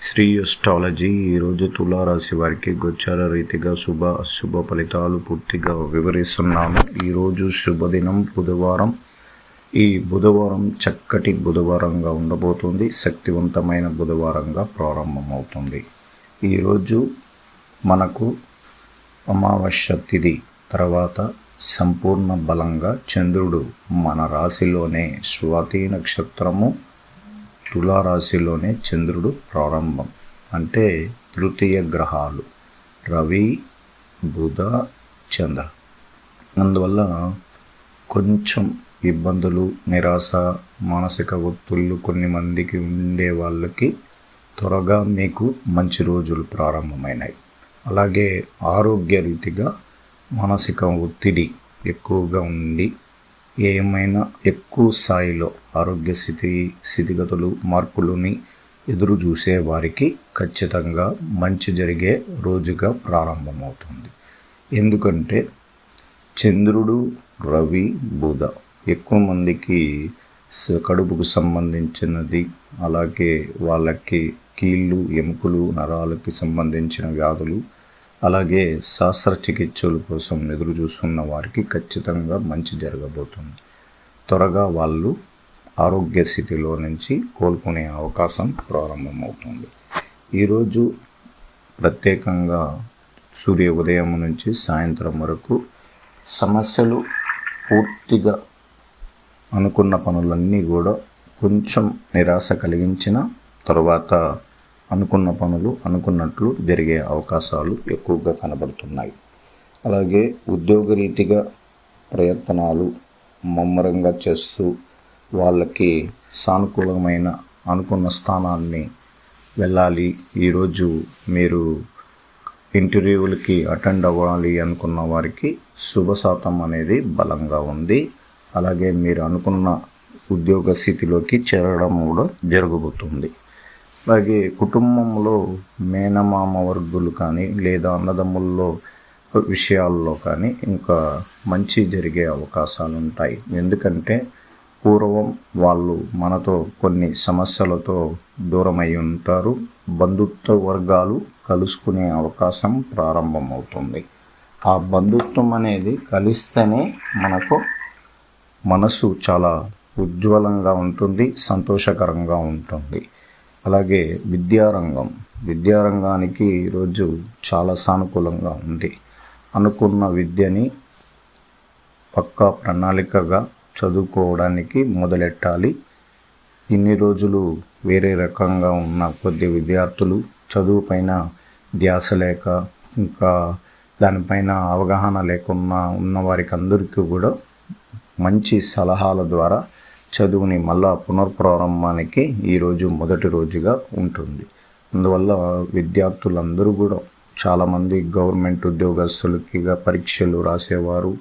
Shri astrology ఈరోజు తులారాశి వారికి గోచార రీతిగా శుభ అశుభ ఫలితాలు పూర్తిగా వివరిస్తున్నాను ఈరోజు శుభదినం బుధవారం. ఈ బుధవారం చక్కటి బుధవారంగా ఉండబోతుంది. శక్తివంతమైన బుధవారంగా ప్రారంభమవుతుంది. ఈరోజు మనకు అమావాస్య తిథి తర్వాత సంపూర్ణ బలంగా చంద్రుడు మన రాశిలోనే స్వాతి నక్షత్రము తులారాశిలోనే చంద్రుడు ప్రారంభం. అంటే తృతీయ గ్రహాలు. రవి బుధ చంద్ర. అందువల్ల కొంచెం ఇబ్బందులు నిరాశ మానసిక ఒత్తుళ్ళు కొన్ని మందికి ఉండే వాళ్ళకి త్వరగా మీకు మంచి రోజులు ప్రారంభమైనాయి. అలాగే ఆరోగ్య రీతిగా మానసిక ఒత్తిడి ఎక్కువగా ఉండి ఏమైనా ఎక్కువ స్థాయిలో ఆరోగ్య స్థితి స్థితిగతులు మార్పులని ఎదురు చూసే వారికి ఖచ్చితంగా మంచి జరిగే రోజుగా ప్రారంభమవుతుంది. ఎందుకంటే చంద్రుడు రవి బుధ ఎక్కువ మందికి కడుపుకు సంబంధించినది అలాగే వాళ్ళకి కీళ్ళు ఎముకలు నరాలకి సంబంధించిన వ్యాధులు అలాగే శస్త్రచికిత్సల కోసం ఎదురు చూస్తున్న వారికి ఖచ్చితంగా మంచి జరగబోతుంది. త్వరగా వాళ్ళు ఆరోగ్య స్థితిలో నుంచి కోలుకునే అవకాశం ప్రారంభమవుతుంది. ఈరోజు ప్రత్యేకంగా సూర్య ఉదయం నుంచి సాయంత్రం వరకు సమస్యలు పూర్తిగా అనుకున్న పనులన్నీ కూడా కొంచెం నిరాశ కలిగించిన తర్వాత అనుకున్న పనులు అనుకున్నట్లు జరిగే అవకాశాలు ఎక్కువగా కనబడుతున్నాయి. అలాగే ఉద్యోగరీతిగా ప్రయత్నాలు ముమ్మరంగా చేస్తూ వాళ్ళకి సానుకూలమైన అనుకున్న స్థానాన్ని వెళ్ళాలి. ఈరోజు మీరు ఇంటర్వ్యూలకి అటెండ్ అవ్వాలి అనుకున్న వారికి శుభ శాతం అనేది బలంగా ఉంది. అలాగే మీరు అనుకున్న ఉద్యోగ స్థితిలోకి చేరడం కూడా జరగబోతుంది అలాగే కుటుంబంలో మేనమామ వర్గులు కానీ లేదా అన్నదమ్ముల్లో విషయాల్లో కానీ ఇంకా మంచి జరిగే అవకాశాలు ఉంటాయి ఎందుకంటే పూర్వం వాళ్ళు మనతో కొన్ని సమస్యలతో దూరమై ఉంటారు. బంధుత్వ వర్గాలు కలుసుకునే అవకాశం ప్రారంభమవుతుంది. ఆ బంధుత్వం అనేది కలిస్తేనే మనకు మనసు చాలా ఉజ్వలంగా ఉంటుంది సంతోషకరంగా ఉంటుంది. అలాగే విద్యారంగం. విద్యారంగానికి ఈరోజు చాలా సానుకూలంగా ఉంది. అనుకున్న విద్యని పక్కా ప్రణాళికగా చదువుకోవడానికి మొదలెట్టాలి. ఇన్ని రోజులు వేరే రకంగా ఉన్న కొద్ది విద్యార్థులు చదువుపైన ధ్యాస లేక ఇంకా దానిపైన అవగాహన లేకున్నా ఉన్న వారికి అందరికీ కూడా మంచి సలహాల ద్వారా చదువుని మళ్ళా పునర్ప్రారంభానికి ఈరోజు మొదటి రోజుగా ఉంటుంది. అందువల్ల విద్యార్థులందరూ కూడా చాలామంది గవర్నమెంట్ ఉద్యోగస్తులకిగా పరీక్షలు రాసేవారు.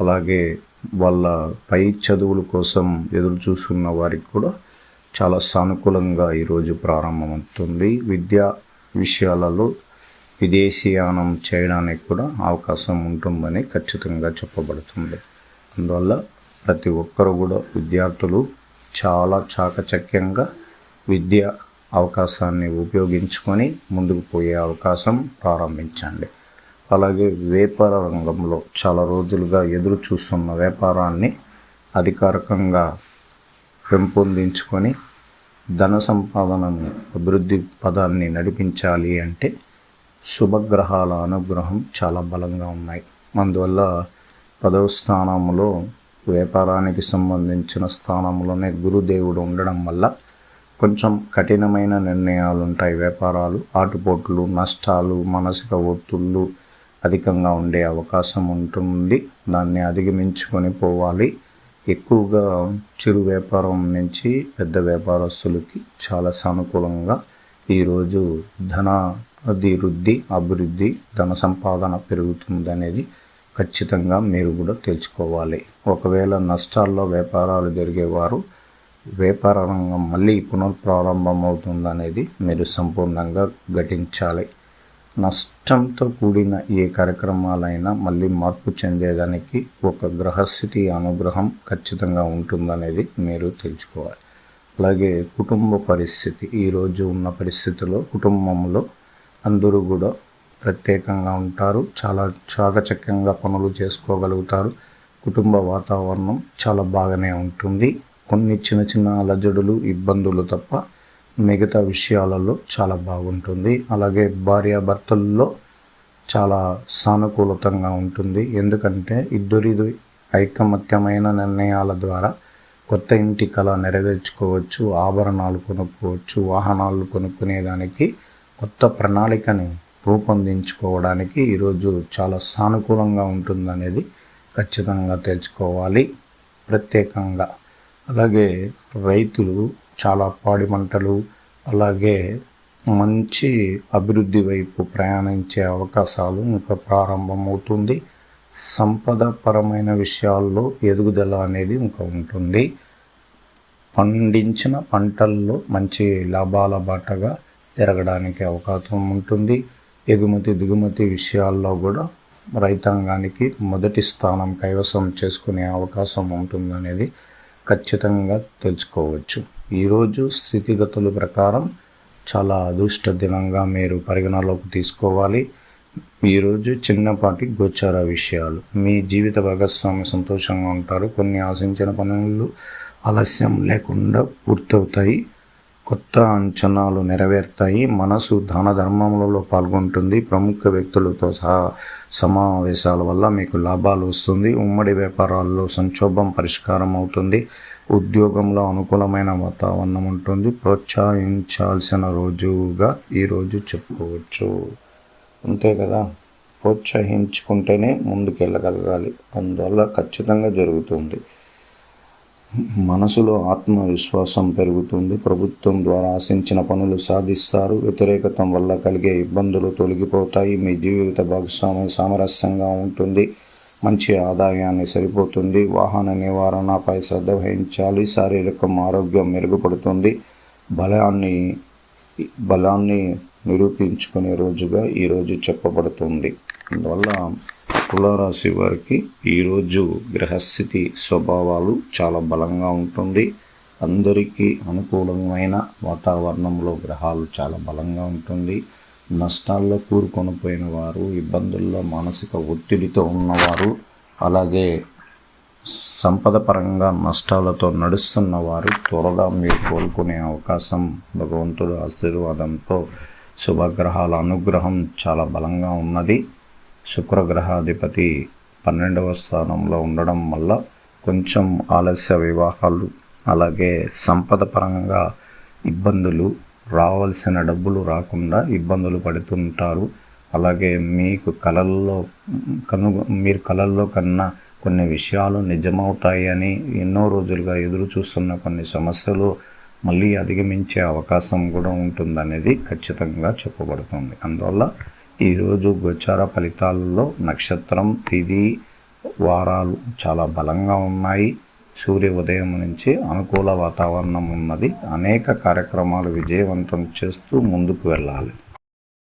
అలాగే వాళ్ళ పై చదువుల కోసం ఎదురు చూస్తున్న వారికి కూడా చాలా సానుకూలంగా ఈరోజు ప్రారంభమవుతుంది. విద్యా విషయాలలో విదేశీయానం చేయడానికి కూడా అవకాశం ఉంటుందని ఖచ్చితంగా చెప్పబడుతుంది. అందువల్ల ప్రతి ఒక్కరు కూడా విద్యార్థులు చాలా చాకచక్యంగా విద్య అవకాశాన్ని ఉపయోగించుకొని ముందుకు పోయే అవకాశం ప్రారంభించండి. అలాగే వ్యాపార రంగంలో చాలా రోజులుగా ఎదురు చూస్తున్న వ్యాపారాన్ని అధికారికంగా పెంపొందించుకొని ధన సంపాదనని అభివృద్ధి పదాన్ని నడిపించాలి అంటే శుభగ్రహాల అనుగ్రహం చాలా బలంగా ఉన్నాయి. అందువల్ల పదవ స్థానంలో వ్యాపారానికి సంబంధించిన స్థానంలోనే గురుదేవుడు ఉండడం వల్ల కొంచెం కఠినమైన నిర్ణయాలు ఉంటాయి వ్యాపారాలు. ఆటుపోట్లు నష్టాలు మానసిక ఒత్తిళ్ళు అధికంగా ఉండే అవకాశం ఉంటుంది. దాన్ని అధిగమించుకొని పోవాలి. ఎక్కువగా చిరు వ్యాపారం నుంచి పెద్ద వ్యాపారస్తులకి చాలా సానుకూలంగా ఈరోజు ధన అభివృద్ధి అభివృద్ధి ధన సంపాదన పెరుగుతుంది అనేది ఖచ్చితంగా మీరు కూడా తెలుసుకోవాలి. ఒకవేళ నష్టాల్లో వ్యాపారాలు జరిగేవారు వ్యాపార రంగం మళ్ళీ పునఃప్రారంభమవుతుందనేది మీరు సంపూర్ణంగా ఘటించాలి నష్టంతో కూడిన ఏ కార్యక్రమాలైనా మళ్ళీ మార్పు చెందేదానికి ఒక గ్రహస్థితి అనుగ్రహం ఖచ్చితంగా ఉంటుందనేది మీరు తెలుసుకోవాలి. అలాగే కుటుంబ పరిస్థితి ఈరోజు ఉన్న పరిస్థితిలో కుటుంబంలో అందరూ కూడా ప్రత్యేకంగా ఉంటారు. చాలా చాకచక్యంగా పనులు చేసుకోగలుగుతారు. కుటుంబ వాతావరణం చాలా బాగానే ఉంటుంది. కొన్ని చిన్న చిన్న అలజడులు ఇబ్బందులు తప్ప మిగతా విషయాలలో చాలా బాగుంటుంది. అలాగే భార్యాభర్తల్లో చాలా సానుకూలతంగా ఉంటుంది. ఎందుకంటే ఇద్దరిది ఐకమత్యమైన నిర్ణయాల ద్వారా కొత్త ఇంటి కళ నెరవేర్చుకోవచ్చు ఆభరణాలు కొనుక్కోవచ్చు వాహనాలు కొనుక్కునేదానికి కొత్త ప్రణాళికని రూపొందించుకోవడానికి ఈరోజు చాలా సానుకూలంగా ఉంటుందనేది ఖచ్చితంగా తెలుసుకోవాలి ప్రత్యేకంగా. అలాగే రైతులు చాలా పాడి మంటలు అలాగే మంచి అభివృద్ధి వైపు ప్రయాణించే అవకాశాలు ఇంకా ప్రారంభమవుతుంది. సంపదపరమైన విషయాల్లో ఎదుగుదల అనేది ఇంకా ఉంటుంది. పండించిన పంటల్లో మంచి లాభాల బాటగా తిరగడానికి అవకాశం ఉంటుంది. ఎగుమతి దిగుమతి విషయాల్లో కూడా రైతాంగానికి మొదటి స్థానం కైవసం చేసుకునే అవకాశం ఉంటుందనేది ఖచ్చితంగా తెలుసుకోవచ్చు. ఈరోజు స్థితిగతుల ప్రకారం చాలా అదృష్ట దినంగా మీరు పరిగణలోకి తీసుకోవాలి. ఈరోజు చిన్నపాటి గోచార విషయాలు. మీ జీవిత భాగస్వామి సంతోషంగా ఉంటారు. కొన్ని ఆశించిన పనులు ఆలస్యం లేకుండా పూర్తవుతాయి. కొత్త అంచనాలు నెరవేరుతాయి. మనసు దాన ధర్మములలో పాల్గొంటుంది. ప్రముఖ వ్యక్తులతో సహా సమావేశాల వల్ల మీకు లాభాలు వస్తుంది. ఉమ్మడి వ్యాపారాల్లో సంక్షోభం పరిష్కారం అవుతుంది. ఉద్యోగంలో అనుకూలమైన వాతావరణం ఉంటుంది. ప్రోత్సహించాల్సిన రోజుగా ఈరోజు చెప్పుకోవచ్చు. అంతే కదా? ప్రోత్సహించుకుంటేనే ముందుకెళ్ళగలగాలి. అందువల్ల ఖచ్చితంగా జరుగుతుంది. మనసులో ఆత్మవిశ్వాసం పెరుగుతుంది. ప్రభుత్వం ద్వారా ఆశించిన పనులు సాధిస్తారు. వ్యతిరేకత వల్ల కలిగే ఇబ్బందులు తొలగిపోతాయి. మీ జీవిత భాగస్వామి సామరస్యంగా ఉంటుంది. మంచి ఆదాయాన్ని సరిపోతుంది. వాహన నివారణపై శ్రద్ధ వహించాలి. శారీరకం ఆరోగ్యం మెరుగుపడుతుంది. బలాన్ని బలాన్ని నిరూపించుకునే రోజుగా ఈరోజు చెప్పబడుతుంది. అందువల్ల తులారాశి వారికి ఈరోజు గ్రహస్థితి స్వభావాలు చాలా బలంగా ఉంటుంది. అందరికీ అనుకూలమైన వాతావరణంలో గ్రహాలు చాలా బలంగా ఉంటుంది. నష్టాల్లో కూరుకొని పోయిన వారు ఇబ్బందుల్లో మానసిక ఒత్తిడితో ఉన్నవారు అలాగే సంపద పరంగా నష్టాలతో నడుస్తున్న వారు త్వరగా మీరు కోలుకునే అవకాశం భగవంతుడు ఆశీర్వాదంతో శుభగ్రహాల అనుగ్రహం చాలా బలంగా ఉన్నది. శుక్రగ్రహాధిపతి పన్నెండవ స్థానంలో ఉండడం వల్ల కొంచెం ఆలస్య వివాహాలు అలాగే సంపద పరంగా ఇబ్బందులు రావాల్సిన డబ్బులు రాకుండా ఇబ్బందులు పడుతుంటారు. అలాగే మీకు కళల్లో కను మీరు కళల్లో కన్నా కొన్ని విషయాలు నిజమవుతాయని ఎన్నో రోజులుగా ఎదురు చూస్తున్న కొన్ని సమస్యలు మళ్ళీ అధిగమించే అవకాశం కూడా ఉంటుందనేది ఖచ్చితంగా చెప్పబడుతుంది. అందువల్ల ఈరోజు గోచార ఫలితాలలో నక్షత్రం తిది వారాలు చాలా బలంగా ఉన్నాయి. సూర్య ఉదయం నుంచి అనుకూల వాతావరణం ఉన్నది. అనేక కార్యక్రమాలు విజయవంతం చేస్తూ ముందుకు వెళ్ళాలి.